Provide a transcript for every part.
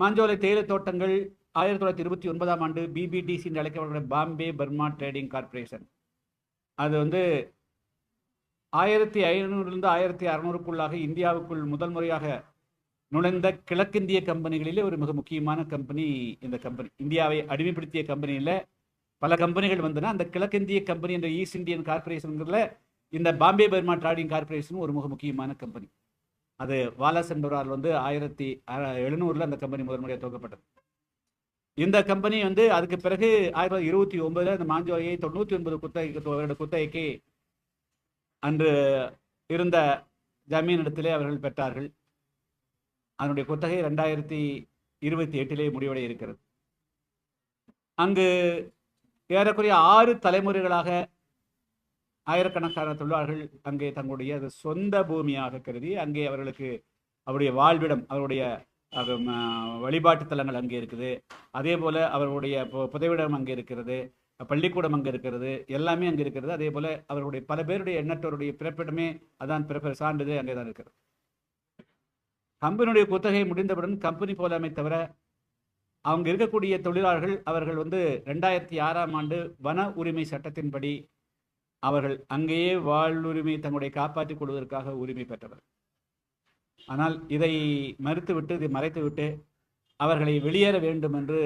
மாஞ்சோலை தேயிலை தோட்டங்கள் ஆயிரத்தி தொள்ளாயிரத்தி இருபத்தி ஒன்பதாம் ஆண்டு பிபிடிசி என்று அழைக்கப்படுகிற பாம்பே பர்மா ட்ரேடிங் கார்ப்பரேஷன். அது வந்து ஆயிரத்தி ஐநூறுலேருந்து ஆயிரத்தி அறநூறுக்குள்ளாக இந்தியாவுக்குள் முதல் முறையாக நுழைந்த கிழக்கிந்திய கம்பெனிகளிலே ஒரு மிக முக்கியமான கம்பெனி இந்த கம்பெனி. இந்தியாவை அடிமைப்படுத்திய கம்பெனியில் பல கம்பெனிகள் வந்தன. அந்த கிழக்கிந்திய கம்பெனி என்ற ஈஸ்ட் இந்தியன் கார்பரேஷனுங்கிறதுல இந்த பாம்பே பர்மா ட்ரேடிங் கார்பரேஷன் ஒரு மிக முக்கியமான கம்பெனி. அது வாலஸ் என்பவரால் வந்து ஆயிரத்தி எழுநூறில் அந்த கம்பெனி முதல் முறையாக துவக்கப்பட்டது. இந்த கம்பெனி வந்து அதுக்கு பிறகு ஆயிரத்தி தொள்ளாயிரத்தி இருபத்தி ஒன்பதுல இந்த மாஞ்சோலையை தொண்ணூற்றி ஒன்பது குத்தகை வருட குத்தகைக்கு அன்று இருந்த ஜமீன் இடத்திலே அவர்கள் பெற்றார்கள். அதனுடைய குத்தகை ரெண்டாயிரத்தி இருபத்தி எட்டிலே முடிவடைய இருக்கிறது. அங்கு ஏறக்குறைய ஆறு தலைமுறைகளாக ஆயிரக்கணக்கான தொழிலாளர்கள் அங்கே தங்களுடைய சொந்த பூமியாக கருதி அங்கே அவர்களுக்கு அவருடைய வாழ்விடம் அவருடைய அது, வழிபாட்டு தலங்கள் அங்கே இருக்குது. அதே போல அவர்களுடைய பு- புதைவிடம் அங்கே இருக்கிறது பள்ளிக்கூடம் அங்கே இருக்கிறது எல்லாமே அங்கே இருக்கிறது. அதே போல அவர்களுடைய பல பேருடைய எண்ணற்றோருடைய பிறப்பிடமே அதான் பிறப்பு சான்றிதழ் அங்கே தான் இருக்கிறது. கம்பெனியுடைய குத்தகை முடிந்தவுடன் கம்பெனி போலாமே தவிர அவங்க இருக்கக்கூடிய தொழிலாளர்கள் அவர்கள் வந்து ரெண்டாயிரத்தி ஆறாம் ஆண்டு வன உரிமை சட்டத்தின்படி அவர்கள் அங்கேயே வாழ்வுரிமை தங்களுடைய காப்பாற்றிக் கொள்வதற்காக உரிமை பெற்றவர். ஆனால் இதை மறுத்துவிட்டு இதை மறைத்துவிட்டு அவர்களை வெளியேற வேண்டும் என்று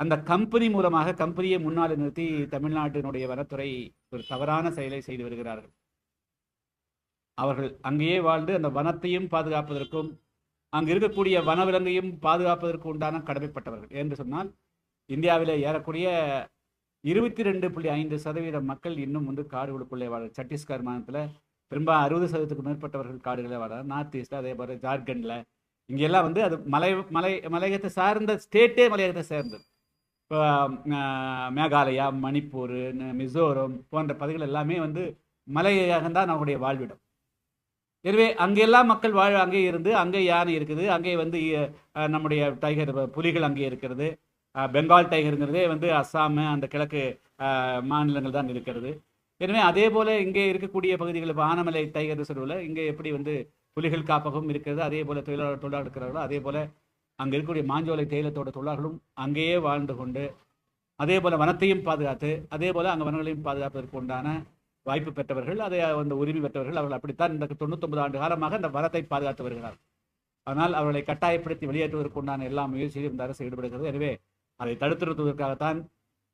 அந்த கம்பெனி மூலமாக கம்பெனியை முன்னால் நிறுத்தி தமிழ்நாட்டினுடைய வனத்துறை ஒரு தவறான செயலை செய்து வருகிறார்கள். அவர்கள் அங்கேயே வாழ்ந்து அந்த வனத்தையும் பாதுகாப்பதற்கும் அங்கு இருக்கக்கூடிய வனவிலங்கையும் பாதுகாப்பதற்கு உண்டான கடமைப்பட்டவர்கள். என்று சொன்னால் இந்தியாவில் ஏறக்கூடிய இருபத்தி ரெண்டு புள்ளி ஐந்து சதவீதம் மக்கள் இன்னும் வந்து காடுகளுக்குள்ளே வாழ சத்தீஸ்கர் மாநிலத்தில் பெரும்பாலும் அறுபது சதவீதத்துக்கு மேற்பட்டவர்கள் காடுகளே வாழ நார்த் ஈஸ்டில் அதே போல் ஜார்க்கண்டில். இங்கெல்லாம் வந்து அது மலை மலை மலையகத்தை சார்ந்த ஸ்டேட்டே மலையகத்தை சேர்ந்தது. இப்போ மேகாலயா மணிப்பூர் மிசோரம் போன்ற பகுதிகள் எல்லாமே வந்து மலையகம் தான் நம்முடைய வாழ்விடம். எனவே அங்கெல்லாம் மக்கள் வாழ அங்கே இருந்து அங்கே யானை இருக்குது. அங்கே வந்து நம்முடைய டைகர் புலிகள் அங்கே இருக்கிறது. பெங்கால் டைகருங்கிறதே வந்து அஸ்ஸாம் அந்த கிழக்கு மாநிலங்கள் தான் இருக்கிறது. எனவே அதே போல இங்கே இருக்கக்கூடிய பகுதிகள் இப்போ ஆனமலை டைகர் ரிசர்வில் இங்கே எப்படி வந்து புலிகள் காப்பகம் இருக்கிறது அதே போல தொழிலாளர் தொழிலாளர் இருக்கிறார்களோ அதே போல அங்கே இருக்கக்கூடிய மாஞ்சோலை தேயிலத்தோட தொழிலாளர்களும் அங்கேயே வாழ்ந்து கொண்டு அதே போல வனத்தையும் பாதுகாத்து அதே போல அங்கே வனங்களையும் பாதுகாப்பதற்கு உண்டான வாய்ப்பு பெற்றவர்கள் அதை அந்த உரிமை பெற்றவர்கள் அவர்கள் அப்படித்தான் இந்த தொண்ணூத்தொன்பது ஆண்டு காலமாக அந்த வனத்தை பாதுகாத்து வருகிறார் ஆனால் அவர்களை கட்டாயப்படுத்தி வெளியேற்றுவதற்கு உண்டான எல்லா முயற்சியிலும் இந்த அரசு ஈடுபடுகிறது. எனவே அதை தடுத்துறதுக்காகத்தான்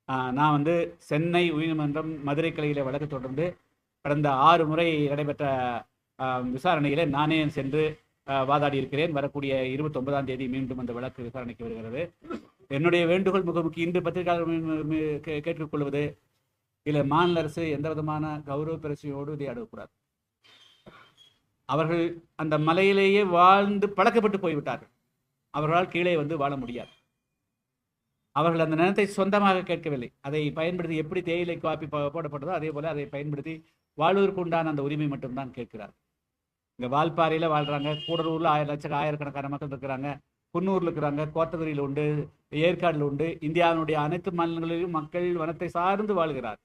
ஆஹ், நான் வந்து சென்னை உயர்நீதிமன்றம் மதுரை கிளையிலே வழக்கு தொடர்ந்து கடந்த ஆறு முறை நடைபெற்ற ஆஹ், விசாரணையிலே நானே சென்று வாதாடி இருக்கிறேன் வரக்கூடிய இருபத்தொன்பதாம் தேதி மீண்டும் அந்த வழக்கு விசாரணைக்கு வருகிறது. என்னுடைய வேண்டுகோள் மிக முக்கிய இன்று பத்திரிகையாளர் கேட்டுக்கொள்வது இதில் மாநில அரசு எந்த விதமான கௌரவ பிரச்சனையோடு இதை அடக்கூடாது அவர்கள் அந்த மலையிலேயே வாழ்ந்து பழக்கப்பட்டு போய்விட்டார்கள். அவர்களால் கீழே வந்து வாழ முடியாது. அவர்கள் அந்த நிலத்தை சொந்தமாக கேட்கவில்லை. அதை பயன்படுத்தி எப்படி தேயிலை காப்பி போடப்பட்டதோ அதே போல அதை பயன்படுத்தி வாழ்வதற்கு உண்டான அந்த உரிமை மட்டும்தான் கேட்கிறார். இங்கே வால்பாறையில் வாழ்றாங்க கூடலூரில் ஆயிரம் லட்சம் ஆயிரக்கணக்கான மக்கள் இருக்கிறாங்க குன்னூரில் இருக்கிறாங்க கோத்தகிரியில் உண்டு ஏற்காடில் உண்டு இந்தியாவினுடைய அனைத்து மாநிலங்களிலும் மக்கள் வனத்தை சார்ந்து வாழ்கிறார்.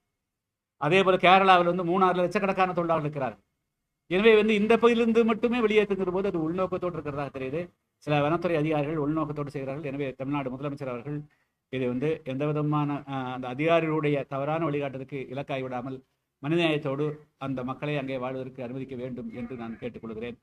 அதே போல கேரளாவில் வந்து மூணாறு லட்சக்கணக்கான தொழிலாளர்கள் இருக்கிறார். எனவே வந்து இந்த பகுதியிலிருந்து மட்டுமே வெளியேற்றுங்கிற போது அது உள்நோக்கத்தோடு இருக்கிறதாக தெரியுது. சில வனத்துறை அதிகாரிகள் உள்நோக்கத்தோடு செய்கிறார்கள். எனவே தமிழ்நாடு முதலமைச்சர் அவர்கள் இதை வந்து எந்த விதமான அந்த அதிகாரிகளுடைய தவறான வழிகாட்டுறதுக்கு இலக்காய் விடாமல் மனிதநேயத்தோடு அந்த மக்களை அங்கே வாழ்வதற்கு அனுமதிக்க வேண்டும் என்று நான் கேட்டுக்கொள்கிறேன்.